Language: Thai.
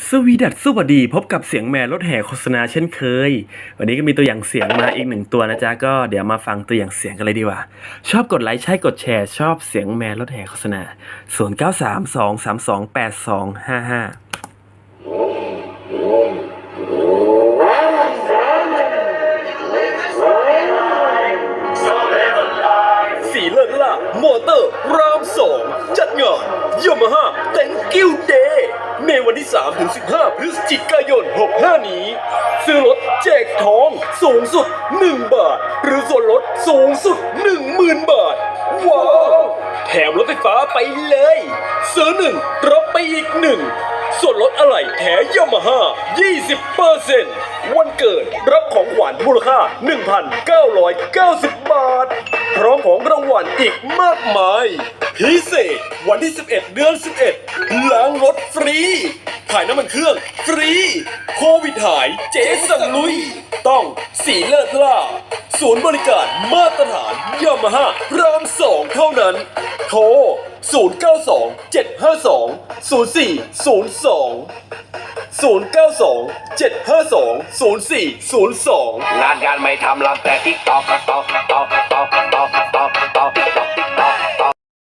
สวีดัสสวัสดีพบกับเสียงแมวรถแห่โฆษณาเช่นเคย วันนี้ก็มีตัวอย่างเสียงมาอีกหนึ่งตัวนะจ๊ะ ก็เดี๋ยวมาฟังตัวอย่างเสียงกันเลยดีกว่า ชอบกดไลค์ใช่กดแชร์ชอบเสียงแมวรถแห่โฆษณา0 9 3 2 3 2 8 2 5 5สีเลิศล่ามอเตอร์รามสองจัดงานยามาฮ่าแตงกิ้ วันที่ 3 ถึง 15 พฤศจิกายน 65 นี้ ซื้อรถแจกทองสูงสุด 1 บาท หรือส่วนลดสูงสุด 10,000 บาท ว้าว แถมรถไฟฟ้าไปเลย ซื้อหนึ่งรับไปอีกหนึ่งส่วนลดอะไหล่แถยามาฮ่า20%วันเกิดรับของขวัญมูลค่า 1,990 บาท พร้อมของรางวัลอีกมากมาย พิเศษวันที่ 11 เดือน 11 ล้างรถฟรี ถ่ายน้ำมันเครื่อง ฟรี โควิดหายเจ๊สั่งลุย ต้องสีเลิศล่าศูนย์บริการมาตรฐานยามาฮ่ารามสองเท่านั้น โทร 092 752 0402 092 752 0402 งานการไม่ทำรับแต่ทิกตอกตอกตอกตอกตอก